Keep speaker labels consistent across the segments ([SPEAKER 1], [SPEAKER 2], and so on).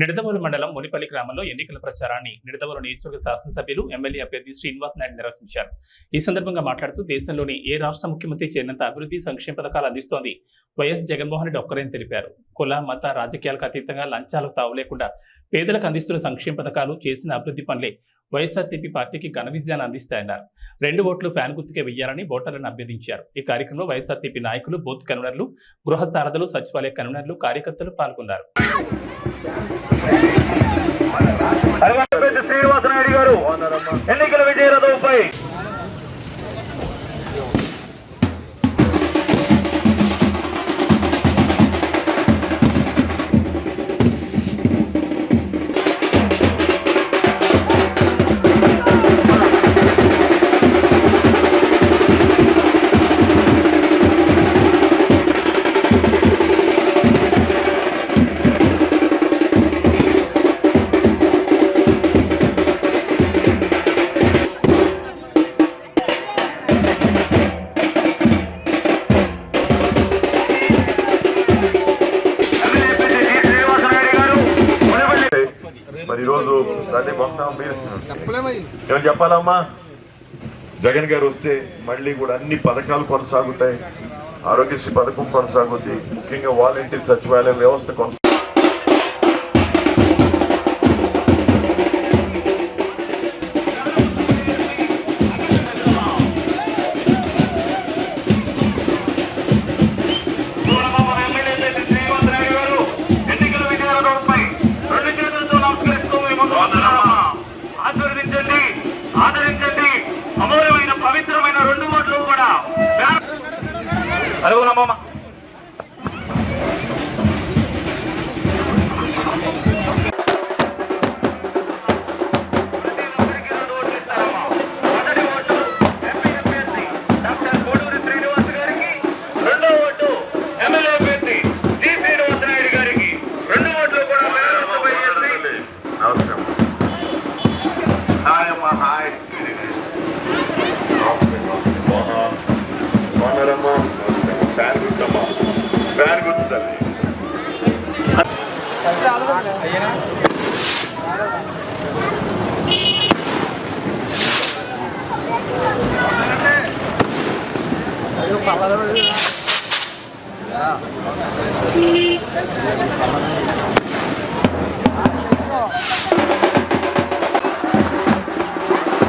[SPEAKER 1] నిడదవోలు మండలం మునిపల్లి గ్రామంలో ఎన్నికల ప్రచారాన్ని నిడదవోలు నియోజకవర్గ శాసనసభ్యులు ఎమ్మెల్యే అభ్యర్థి శ్రీనివాస్ నాయుడు నిర్వహించారు. ఈ సందర్భంగా మాట్లాడుతూ దేశంలోని ఏ రాష్ట్ర ముఖ్యమంత్రి చేరినంత అభివృద్ధి సంక్షేమ పథకాలు అందిస్తోంది వైఎస్ జగన్మోహన్ రెడ్డి ఒక్కరేని తెలిపారు. కుల మత రాజకీయాలకు అతీతంగా లంచాలకు తావులేకుండా పేదలకు అందిస్తున్న సంక్షేమ పథకాలు చేసిన అభివృద్ధి పనులే వైఎస్ఆర్సీపీ పార్టీకి ఘన విజయాన్ని అందిస్తాయన్నారు. రెండు ఓట్లు ఫ్యాన్ గుర్తుకే వెయ్యాలని ఓటర్లను అభ్యర్థించారు. ఈ కార్యక్రమంలో వైఎస్ఆర్సీపీ నాయకులు బూత్ కన్వీనర్లు గృహ సారథులు సచివాలయ కన్వీనర్లు కార్యకర్తలు పాల్గొన్నారు.
[SPEAKER 2] అరవై శ్రీనివాసనాయుడు గారు. ఎన్నికల విజయ రథంపై
[SPEAKER 3] మరి ఈరోజు రండి మొత్తం మీరు ఏమని చెప్పాలమ్మా? జగన్ గారు వస్తే మళ్ళీ కూడా అన్ని పథకాలు కొనసాగుతాయి. ఆరోగ్యశ్రీ పథకం కొనసాగుద్ది. ముఖ్యంగా వాలంటీర్ సచివాలయం వ్యవస్థ కొనసాగుతుంది.
[SPEAKER 2] ఆదరించండి. అమూల్యమైన పవిత్రమైన రెండు ఓట్లు కూడా. అడుగునమ్మా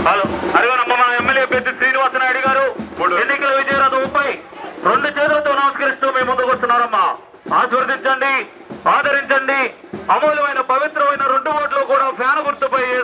[SPEAKER 2] హలో అడిగానమ్మ మన ఎమ్మెల్యే అభ్యర్థి శ్రీనివాసనాయుడు గారు. ఎన్నికల విజయరథంపై రెండు చేతులతో నమస్కరిస్తూ మేము ముందుకు వస్తున్నారమ్మా. ఆశీర్వదించండి ఆదరించండి. అమూల్యమైన పవిత్రమైన రెండు ఓట్లు కూడా ఫ్యాన్ గుర్తుపై